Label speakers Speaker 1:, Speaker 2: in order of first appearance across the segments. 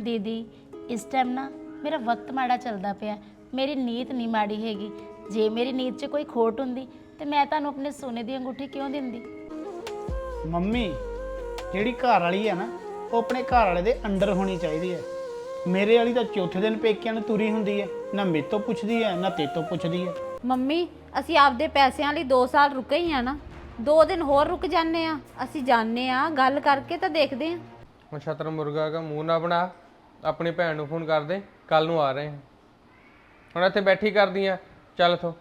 Speaker 1: ਦੀਦੀ ਇਸ ਟਾਈਮ ਨਾ ਮੇਰਾ ਵਕਤ ਮਾੜਾ ਚੱਲਦਾ ਪਿਆ। ਮੇਰੀ ਨੀਤ ਨਹੀਂ ਮਾੜੀ ਹੈਗੀ। ਜੇ ਮੇਰੀ ਨੀਤ 'ਚ ਕੋਈ ਖੋਟ ਹੁੰਦੀ ਤੇ ਮੈਂ ਤੁਹਾਨੂੰ ਆਪਣੇ ਸੋਨੇ ਦੀ ਅੰਗੂਠੀ ਕਿਉਂ ਦਿੰਦੀ?
Speaker 2: ਮੰਮੀ ਜਿਹੜੀ ਘਰ ਵਾਲੀ ਹੈ ਨਾ ਉਹ ਆਪਣੇ ਘਰ ਵਾਲੇ ਦੇ ਅੰਡਰ ਹੋਣੀ ਚਾਹੀਦੀ ਹੈ। ਮੇਰੇ ਵਾਲੀ ਤਾਂ ਚੌਥੇ ਦਿਨ ਪੇਕਿਆਂ ਨੂੰ ਤੁਰੀ ਹੁੰਦੀ ਹੈ। ਨਾ ਮੇਰੇ ਤੋਂ ਪੁੱਛਦੀ ਹੈ ਨਾ ਤੇ ਤੋਂ ਪੁੱਛਦੀ ਹੈ।
Speaker 3: ਮੰਮੀ ਅਸੀਂ ਆਪਦੇ ਪੈਸਿਆਂ ਲਈ 2 ਸਾਲ ਰੁਕੇ ਹੀ ਆ ਨਾ। 2 ਦਿਨ ਹੋਰ ਰੁਕ ਜਾਂਦੇ ਆ। ਅਸੀਂ ਜਾਣਦੇ ਆ ਗੱਲ ਕਰਕੇ ਤਾਂ ਦੇਖਦੇ ਆ।
Speaker 4: ਹੁਣ ਛਤਰ ਮੁਰਗਾ ਦਾ ਮੂੰਹ ਨਾ ਬਣਾ। ਆਪਣੀ ਭੈਣ ਨੂੰ ਫੋਨ ਕਰ ਦੇ ਕੱਲ ਨੂੰ ਆ ਰਹੇ ਹਾਂ। ਹੁਣ ਇੱਥੇ ਬੈਠੀ ਕਰਦੀਆਂ ਚੱਲ ਥੋ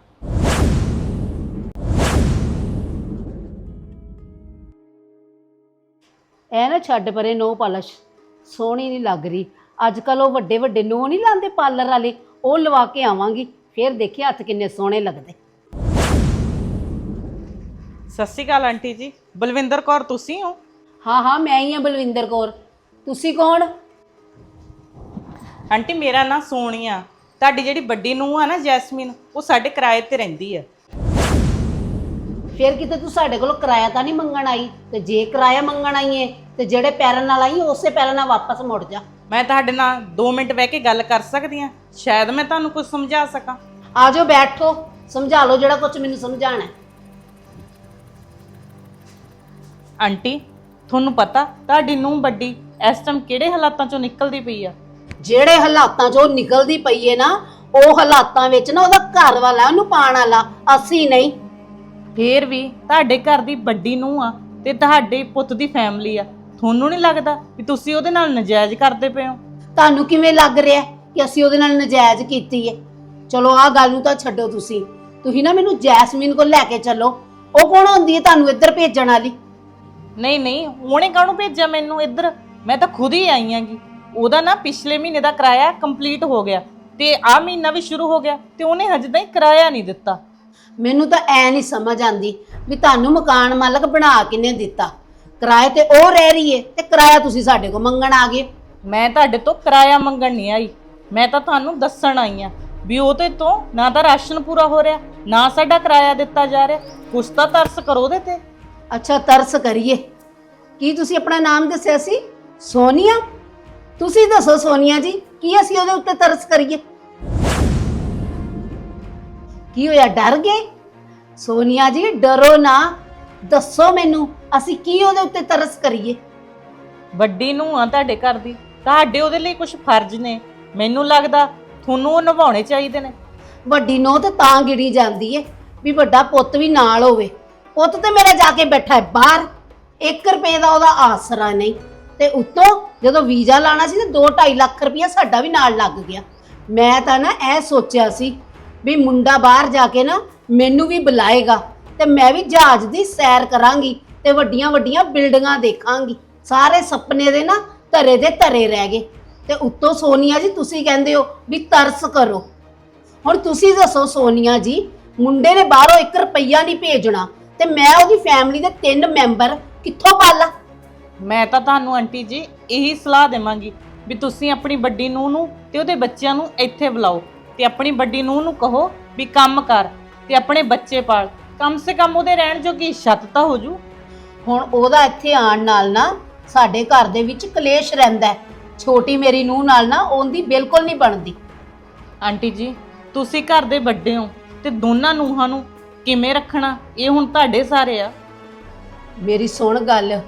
Speaker 5: ਐ ਨਾ ਛੱਡ ਪਰੇ ਨੋ ਪਾਲਸ਼ ਸੋਹਣੀ ਨਹੀਂ ਲੱਗ ਰਹੀ। ਅੱਜ ਕੱਲ ਉਹ ਵੱਡੇ ਵੱਡੇ ਨੋ ਨਹੀਂ ਲਾਉਂਦੇ ਪਾਰਲਰ ਵਾਲੇ ਉਹ ਲਵਾ ਕੇ ਆਵਾਂਗੀ ਫੇਰ ਦੇਖੀ ਹੱਥ ਕਿੰਨੇ ਸੋਹਣੇ ਲੱਗਦੇ।
Speaker 6: ਸਤਿ ਸ਼੍ਰੀ ਅਕਾਲ ਆਂਟੀ ਜੀ ਬਲਵਿੰਦਰ ਕੌਰ ਤੁਸੀਂ ਹੋ?
Speaker 5: ਹਾਂ ਹਾਂ ਮੈਂ ਹੀ ਆ ਬਲਵਿੰਦਰ ਕੌਰ। ਤੁਸੀਂ ਕੌਣ?
Speaker 6: ਆਂਟੀ ਮੇਰਾ ਨਾਂ ਸੋਨੀਆ ਤੁਹਾਡੀ ਜਿਹੜੀ ਵੱਡੀ ਨੂੰਹ ਆ ਨਾ ਜੈਸਮੀਨ ਉਹ ਸਾਡੇ ਕਿਰਾਏ ਤੇ ਰਹਿੰਦੀ ਆ।
Speaker 5: ਫੇਰ ਕਿਤੇ ਤੂੰ ਸਾਡੇ ਕੋਲੋਂ ਕਿਰਾਇਆ ਤਾਂ ਨਹੀਂ ਮੰਗਣ ਆਈ? ਤੇ ਜੇ ਕਿਰਾਇਆ ਮੰਗਣ ਆਈ ਏ ਤੇ ਜਿਹੜੇ ਪੈਰਾਂ ਨਾਲ ਆਈ ਉਸੇ ਪੈਰਾਂ ਨਾਲ ਵਾਪਸ ਮੁੜ ਜਾ।
Speaker 6: ਮੈਂ ਤੁਹਾਡੇ ਨਾਲ 2 ਮਿੰਟ ਬਹਿ ਕੇ ਗੱਲ ਕਰ ਸਕਦੀ ਆ। ਸ਼ਾਇਦ ਮੈਂ ਤੁਹਾਨੂੰ ਕੁਝ ਸਮਝਾ ਸਕਾਂ।
Speaker 5: ਆ ਜਾਓ ਬੈਠੋ। ਸਮਝਾ ਲਓ ਜਿਹੜਾ ਕੁਝ ਮੈਨੂੰ ਸਮਝਾਣਾ ਹੈ।
Speaker 6: ਆਂਟੀ ਤੁਹਾਨੂੰ ਪਤਾ ਤੁਹਾਡੀ ਨੂੰਹ ਵੱਡੀ ਇਸ ਟਾਈਮ ਕਿਹੜੇ ਹਾਲਾਤਾਂ ਚੋਂ ਨਿਕਲਦੀ ਪਈ ਆ?
Speaker 5: ਜਿਹੜੇ ਹਾਲਾਤਾਂ 'ਚੋਂ ਉਹ ਨਿਕਲਦੀ ਪਈ ਏ ਨਾ ਉਹ ਹਾਲਾਤਾਂ ਵਿੱਚ ਨਾ ਉਹਦਾ ਘਰ ਵਾਲਾ ਉਹਨੂੰ ਪਾਣ ਵਾਲਾ ਅਸੀਂ ਨਹੀਂ।
Speaker 6: ਫੇਰ ਵੀ ਤੁਹਾਡੇ ਘਰ ਦੀ ਵੱਡੀ ਨੂੰਹ ਆ ਤੇ ਤੁਹਾਡੇ ਪੁੱਤ ਦੀ ਫੈਮਿਲੀ ਆ। ਤੁਹਾਨੂੰ ਨਹੀਂ ਲੱਗਦਾ ਵੀ ਤੁਸੀਂ ਉਹਦੇ ਨਾਲ ਨਜਾਇਜ਼ ਕਰਦੇ ਪਏ ਹੋ?
Speaker 5: ਤੁਹਾਨੂੰ ਕਿਵੇਂ ਲੱਗ ਰਿਹਾ ਕਿ ਅਸੀਂ ਉਹਦੇ ਨਾਲ ਨਜਾਇਜ਼ ਕੀਤੀ ਹੈ ਚਲੋ ਆਹ ਗੱਲ ਨੂੰ ਤਾਂ ਛੱਡੋ ਤੁਸੀਂ। ਤੁਸੀਂ ਨਾ ਮੈਨੂੰ ਜੈਸਮੀਨ ਕੋਲ ਲੈ ਕੇ ਚੱਲੋ। ਉਹ ਕੌਣ ਹੁੰਦੀ ਹੈ ਤੁਹਾਨੂੰ ਇੱਧਰ ਭੇਜਣ ਵਾਲੀ?
Speaker 6: ਨਹੀਂ ਨਹੀਂ ਉਹਨੇ ਕਾਹਨੂੰ ਭੇਜਿਆ ਮੈਨੂੰ ਇੱਧਰ? ਮੈਂ ਤਾਂ ਖੁਦ ਹੀ ਆਈ ਆਂਗੀ ਉਹਦਾ ਨਾ ਪਿਛਲੇ ਮਹੀਨੇ ਦਾ ਕਿਰਾਇਆ ਕੰਪਲੀਟ ਹੋ ਗਿਆ ਤੇ ਆਹ ਮਹੀਨਾ ਵੀ ਸ਼ੁਰੂ ਹੋ ਗਿਆ ਤੇ ਉਹਨੇ ਹਜੇ ਤਾਈਂ ਕਿਰਾਇਆ ਨਹੀਂ ਦਿੱਤਾ।
Speaker 5: ਮੈਨੂੰ ਤਾਂ ਐ ਨਹੀਂ ਸਮਝ ਆਂਦੀ ਵੀ ਤੁਹਾਨੂੰ ਮਕਾਨ ਮਾਲਕ ਬਣਾ ਕਿਨੇ ਦਿੱਤਾ? ਕਿਰਾਏ ਤੇ ਉਹ ਰਹਿ ਰਹੀ ਏ ਤੇ ਕਿਰਾਇਆ ਤੁਸੀਂ ਸਾਡੇ ਕੋਲ ਮੰਗਣ ਆ ਗਏ।
Speaker 6: ਮੈਂ ਤੁਹਾਡੇ ਤੋਂ ਕਿਰਾਇਆ ਮੰਗਣ ਨਹੀਂ ਆਈ। ਮੈਂ ਤਾਂ ਤੁਹਾਨੂੰ ਦੱਸਣ ਆਈ ਆ ਵੀ ਉਹਦੇ ਤੋਂ ਨਾ ਤਾਂ ਰਾਸ਼ਨ ਪੂਰਾ ਹੋ ਰਿਹਾ ਨਾ ਸਾਡਾ ਕਿਰਾਇਆ ਦਿੱਤਾ ਜਾ ਰਿਹਾ। ਕੁਛ ਤਾਂ ਤਰਸ ਕਰੋ ਉਹਦੇ ਤੇ।
Speaker 5: ਅੱਛਾ ਤਰਸ ਕਰੀਏ। ਕੀ ਤੁਸੀਂ ਆਪਣਾ ਨਾਮ ਦੱਸਿਆ ਸੀ? ਸੋਨੀਆ? ਤੁਸੀਂ ਦੱਸੋ ਸੋਨੀਆ ਜੀ ਕੀ ਅਸੀਂ ਉਹਦੇ ਉੱਤੇ ਤਰਸ ਕਰੀਏ? ਕੀ ਹੋਇਆ ਡਰ ਗਏ? ਸੋਨੀਆ ਜੀ ਡਰੋ ਨਾ। ਦੱਸੋ ਮੈਨੂੰ ਅਸੀਂ ਕੀ ਉਹਦੇ ਉੱਤੇ ਤਰਸ ਕਰੀਏ?
Speaker 6: ਵੱਡੀ ਨੂੰ ਆ ਤੁਹਾਡੇ ਘਰ ਦੀ ਤੁਹਾਡੇ ਉਹਦੇ ਲਈ ਕੁਝ ਫਰਜ਼ ਨੇ। ਮੈਨੂੰ ਲੱਗਦਾ ਤੁਹਾਨੂੰ ਉਹ ਨਿਭਾਉਣੇ ਚਾਹੀਦੇ ਨੇ।
Speaker 5: ਵੱਡੀ ਨੋ ਤੇ ਤਾਂ ਗਿੜੀ ਜਾਂਦੀ ਏ ਵੀ ਵੱਡਾ ਪੁੱਤ ਵੀ ਨਾਲ ਹੋਵੇ। ਪੁੱਤ ਤੇ ਮੇਰਾ ਜਾ ਕੇ ਬੈਠਾ ਹੈ ਬਾਹਰ। 1 ਰੁਪਏ ਦਾ ਉਹਦਾ ਆਸਰਾ ਨਹੀਂ ਤੇ ਉੱਤੋਂ ਜਦੋਂ ਵੀਜ਼ਾ ਲਾਣਾ ਸੀ ਤੇ 2.5 ਲੱਖ ਰੁਪਇਆ ਸਾਡਾ ਵੀ ਨਾਲ ਲੱਗ ਗਿਆ। ਮੈਂ ਤਾਂ ਨਾ ਇਹ ਸੋਚਿਆ ਸੀ ਵੀ ਮੁੰਡਾ ਬਾਹਰ ਜਾ ਕੇ ਨਾ ਮੈਨੂੰ ਵੀ ਬੁਲਾਏਗਾ ਤੇ ਮੈਂ ਵੀ ਜਹਾਜ਼ ਦੀ ਸੈਰ ਕਰਾਂਗੀ ਤੇ ਵੱਡੀਆਂ ਵੱਡੀਆਂ ਬਿਲਡਿੰਗਾਂ ਦੇਖਾਂਗੀ। ਸਾਰੇ ਸੁਪਨੇ ਦੇ ਨਾ ਧਰੇ ਦੇ ਧਰੇ ਰਹਿ ਗਏ। ਤੇ ਉੱਤੋਂ ਸੋਨੀਆ ਜੀ, ਤੁਸੀਂ ਕਹਿੰਦੇ ਹੋ ਵੀ ਤਰਸ ਕਰੋ। ਹੁਣ ਤੁਸੀਂ ਦੱਸੋ ਸੋਨੀਆ ਜੀ, ਮੁੰਡੇ ਨੇ ਬਾਹਰੋਂ 1 ਰੁਪਈਆ ਨਹੀਂ ਭੇਜਣਾ ਤੇ ਮੈਂ ਉਹਦੀ ਫੈਮਿਲੀ ਦੇ ਤਿੰਨ ਮੈਂਬਰ ਕਿੱਥੋਂ ਪਾਲਾਂ?
Speaker 6: ਮੈਂ ਤਾਂ ਤੁਹਾਨੂੰ ਆਂਟੀ ਜੀ ਇਹੀ ਸਲਾਹ ਦੇਵਾਂਗੀ ਵੀ ਤੁਸੀਂ ਆਪਣੀ ਵੱਡੀ ਨੂੰਹ ਨੂੰ ਤੇ ਉਹਦੇ ਬੱਚਿਆਂ ਨੂੰ ਇੱਥੇ ਬੁਲਾਓ ਤੇ ਆਪਣੀ ਵੱਡੀ ਨੂੰਹ ਨੂੰ ਕਹੋ ਵੀ ਕੰਮ ਕਰ ਤੇ ਆਪਣੇ ਬੱਚੇ ਪਾਲ। ਕਮ ਸੇ ਕਮ ਉਹਦੇ ਰਹਿਣ ਜੋਗੀ ਛੱਤ ਤਾਂ ਹੋ ਜੂ।
Speaker 5: ਹੁਣ ਉਹਦਾ ਇੱਥੇ ਆਉਣ ਨਾਲ ਨਾ ਸਾਡੇ ਘਰ ਦੇ ਵਿੱਚ ਕਲੇਸ਼ ਰਹਿੰਦਾ ਹੈ। ਛੋਟੀ ਮੇਰੀ ਨੂੰਹ ਨਾਲ ਨਾ ਉਹਦੀ ਬਿਲਕੁਲ ਨਹੀਂ ਬਣਦੀ।
Speaker 6: ਆਂਟੀ ਜੀ ਤੁਸੀਂ ਘਰ ਦੇ ਵੱਡੇ ਹੋ ਤੇ ਦੋਨਾਂ ਨੂੰਹਾਂ ਨੂੰ ਕਿਵੇਂ ਰੱਖਣਾ? ਇਹ ਹੁਣ ਤੁਹਾਡੇ ਸਾਰੇ ਆ।
Speaker 5: ਮੇਰੀ ਸੁਣ ਗੱਲ।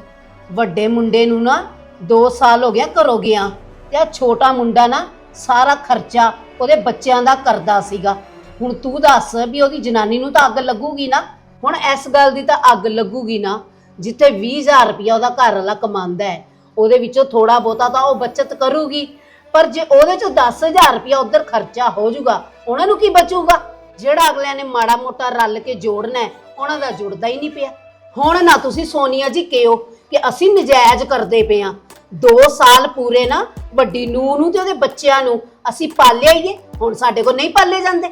Speaker 5: ਵੱਡੇ ਮੁੰਡੇ ਨੂੰ ਨਾ 2 ਸਾਲ ਹੋ ਗਿਆ ਘਰੋਂ ਗਿਆ ਤੇ ਆ ਛੋਟਾ ਮੁੰਡਾ ਨਾ ਸਾਰਾ ਖਰਚਾ ਉਹਦੇ ਬੱਚਿਆਂ ਦਾ ਕਰਦਾ ਸੀਗਾ। ਹੁਣ ਤੂੰ ਦੱਸ ਵੀ ਉਹਦੀ ਜਨਾਨੀ ਨੂੰ ਤਾਂ ਅੱਗ ਲੱਗੂਗੀ ਨਾ। ਹੁਣ ਇਸ ਗੱਲ ਦੀ ਤਾਂ ਅੱਗ ਲੱਗੂਗੀ ਨਾ ਜਿੱਥੇ 20000 ਰੁਪਇਆ ਉਹਦਾ ਘਰ ਵਾਲਾ ਕਮਾਉਂਦਾ ਹੈ। ਉਹਦੇ ਵਿੱਚੋਂ ਥੋੜਾ ਬਹੁਤਾ ਤਾਂ ਉਹ ਬਚਤ ਕਰੂਗੀ। ਪਰ ਜੇ ਉਹਦੇ ਚੋਂ 10000 ਰੁਪਇਆ ਉਧਰ ਖਰਚਾ ਹੋ ਜਾਊਗਾ ਉਹਨਾਂ ਨੂੰ ਕੀ ਬਚੂਗਾ? ਜਿਹੜਾ ਅਗਲਿਆਂ ਨੇ ਮਾੜਾ ਮੋਟਾ ਰਲ ਕੇ ਜੋੜਨਾ ਹੈ, ਉਹਨਾਂ ਦਾ ਜੁੜਦਾ ਹੀ ਨਹੀਂ ਪਿਆ। ਹੁਣ ਨਾ ਤੁਸੀਂ ਸੋਨੀਆ ਜੀ ਕਿਹੋ ਕਿ ਅਸੀਂ ਨਜਾਇਜ਼ ਕਰਦੇ ਪਏ ਆ 2 ਸਾਲ ਪੂਰੇ ਨਾ ਵੱਡੀ ਨੂੰਹ ਨੂੰ ਤੇ ਉਹਦੇ ਬੱਚਿਆਂ ਨੂੰ। ਅਸੀਂ ਪਾਲਿਆ ਹੀ ਏ ਹੁਣ ਸਾਡੇ ਕੋਲ ਨਹੀਂ ਪਾਲੇ ਜਾਂਦੇ।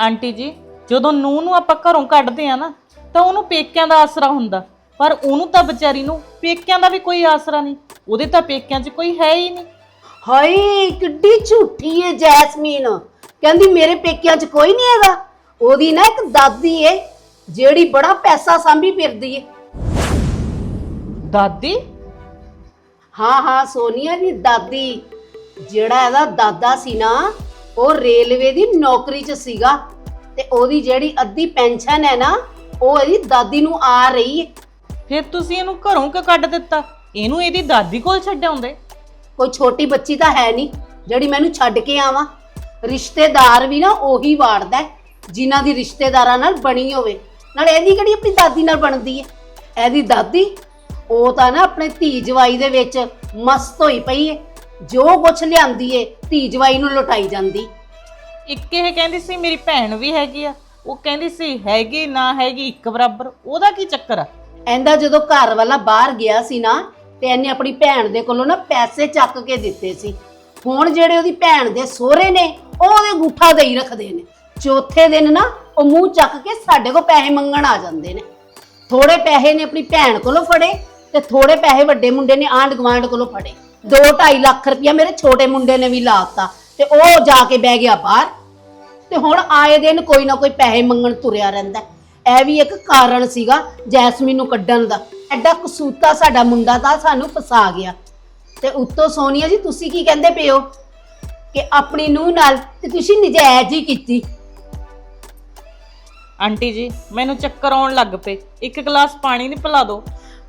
Speaker 6: ਆਂਟੀ ਜੀ ਜਦੋਂ ਨੂੰਹ ਨੂੰ ਆਪਾਂ ਘਰੋਂ ਕੱਢਦੇ ਆ ਨਾ ਤਾਂ ਉਹਨੂੰ ਪੇਕਿਆਂ ਦਾ ਆਸਰਾ ਹੁੰਦਾ। ਪਰ ਉਹਨੂੰ ਤਾਂ ਵਿਚਾਰੀ ਨੂੰ ਪੇਕਿਆਂ ਦਾ ਵੀ ਕੋਈ ਆਸਰਾ ਨਹੀਂ। ਉਹਦੇ ਤਾਂ ਪੇਕਿਆਂ 'ਚ ਕੋਈ ਹੈ ਹੀ ਨਹੀਂ।
Speaker 5: ਹਾਏ ਕਿੱਡੀ ਝੂਠੀ ਏ ਜੈਸਮੀਨ। ਕਹਿੰਦੀ ਮੇਰੇ ਪੇਕਿਆਂ 'ਚ ਕੋਈ ਨਹੀਂ ਹੈਗਾ। ਉਹਦੀ ਨਾ ਇੱਕ ਦਾਦੀ ਏ ਜਿਹੜੀ ਬੜਾ ਪੈਸਾ ਸਾਂਭੀ ਫਿਰਦੀ ਏ।
Speaker 6: ਦਾਦੀ?
Speaker 5: ਹਾਂ ਹਾਂ ਸੋਨੀਆ ਦੀ ਦਾਦੀ। ਜਿਹੜਾ ਇਹਦਾ ਦਾਦਾ ਸੀ ਨਾ ਉਹ ਰੇਲਵੇ ਦੀ ਨੌਕਰੀ 'ਚ ਸੀਗਾ ਤੇ ਉਹਦੀ ਜਿਹੜੀ ਅੱਧੀ ਪੈਨਸ਼ਨ ਹੈ ਨਾ ਉਹ ਇਹਦੀ ਦਾਦੀ ਨੂੰ ਆ ਰਹੀ ਹੈ
Speaker 6: ਫਿਰ ਤੁਸੀਂ ਇਹਨੂੰ ਘਰੋਂ ਕਿਉਂ ਕੱਢ ਦਿੱਤਾ? ਇਹਨੂੰ ਇਹਦੀ ਦਾਦੀ ਕੋਲ ਛੱਡ ਆਉਂਦੇ।
Speaker 5: ਕੋਈ ਛੋਟੀ ਬੱਚੀ ਤਾਂ ਹੈ ਨਹੀਂ ਜਿਹੜੀ ਮੈਨੂੰ ਛੱਡ ਕੇ ਆਵਾਂ। ਰਿਸ਼ਤੇਦਾਰ ਵੀ ਨਾ ਉਹੀ ਵਾੜਦਾ ਹੈ, ਜਿਨ੍ਹਾਂ ਦੀ ਰਿਸ਼ਤੇਦਾਰਾਂ ਨਾਲ ਬਣੀ ਹੋਵੇ। ਨਾਲ ਇਹਦੀ ਕਿਹੜੀ ਆਪਣੀ ਦਾਦੀ ਨਾਲ ਬਣਦੀ ਹੈ ਇਹਦੀ ਦਾਦੀ ਉਹ ਤਾਂ ਨਾ ਆਪਣੇ ਧੀ ਜਵਾਈ ਦੇ ਵਿੱਚ ਮਸਤ ਹੋਈ ਪਈ ਹੈ ਜੋ ਕੁਛ ਲਿਆਂਦੀ ਏ ਧੀ ਜਵਾਈ ਨੂੰ ਲੁਟਾਈ ਜਾਂਦੀ।
Speaker 6: ਇੱਕ ਇਹ ਕਹਿੰਦੀ ਸੀ ਮੇਰੀ ਭੈਣ ਵੀ ਹੈਗੀ ਆ। ਉਹ ਕਹਿੰਦੀ ਸੀ ਹੈਗੀ ਨਾ ਹੈਗੀ ਇੱਕ ਬਰਾਬਰ। ਉਹਦਾ ਕੀ ਚੱਕਰ ਆ?
Speaker 5: ਐਂਦਾ ਜਦੋਂ ਘਰ ਵਾਲਾ ਬਾਹਰ ਗਿਆ ਸੀ ਨਾ ਤੇ ਇਹਨੇ ਆਪਣੀ ਭੈਣ ਦੇ ਕੋਲੋਂ ਨਾ ਪੈਸੇ ਚੱਕ ਕੇ ਦਿੱਤੇ ਸੀ। ਹੁਣ ਜਿਹੜੇ ਉਹਦੀ ਭੈਣ ਦੇ ਸਹੁਰੇ ਨੇ ਉਹ ਉਹਦੇ ਗੁੱਠਾ ਦੇਈ ਰੱਖਦੇ ਨੇ। ਚੌਥੇ ਦਿਨ ਨਾ ਉਹ ਮੂੰਹ ਚੱਕ ਕੇ ਸਾਡੇ ਕੋਲ ਪੈਸੇ ਮੰਗਣ ਆ ਜਾਂਦੇ ਨੇ। ਥੋੜੇ ਪੈਸੇ ਨੇ ਆਪਣੀ ਭੈਣ ਕੋਲੋਂ ਫੜੇ ਤੇ ਥੋੜੇ ਪੈਸੇ ਵੱਡੇ ਮੁੰਡੇ ਨੇ ਆਂਢ ਗੁਆਂਢ ਕੋਲੋਂ ਫੜੇ। 2.5 ਲੱਖ ਰੁਪਇਆ ਮੇਰੇ ਛੋਟੇ ਮੁੰਡੇ ਨੇ ਵੀ ਲਾਤਾ ਤੇ ਉਹ ਜਾ ਕੇ ਬਹਿ ਗਿਆ ਬਾਹਰ। ਤੇ ਹੁਣ ਆਏ ਦਿਨ ਕੋਈ ਨਾ ਕੋਈ ਪੈਸੇ ਮੰਗਣ ਤੁਰਿਆ ਰਹਿੰਦਾ ਇਹ ਵੀ ਇੱਕ ਕਾਰਨ ਸੀਗਾ ਜੈਸਮੀਨ ਨੂੰ ਕੱਢਣ ਦਾ। ਐਡਾ ਕਸੂਤਾ ਸਾਡਾ ਮੁੰਡਾ ਤਾਂ ਸਾਨੂੰ ਫਸਾ ਗਿਆ। ਤੇ ਉੱਤੋਂ ਸੋਨੀਆ ਜੀ, ਤੁਸੀਂ ਕੀ ਕਹਿੰਦੇ ਪਏ ਹੋ? ਕਿ ਆਪਣੀ ਨੂੰਹ ਨਾਲ ਤੇ ਤੁਸੀਂ ਨਜਾਇਜ਼ ਹੀ ਕੀਤੀ।
Speaker 6: ਆਂਟੀ ਜੀ, ਮੈਨੂੰ ਚੱਕਰ ਆਉਣ ਲੱਗ ਪਏ। ਇੱਕ ਗਲਾਸ ਪਾਣੀ ਨਹੀਂ ਪਿਲਾ ਦਿਓ।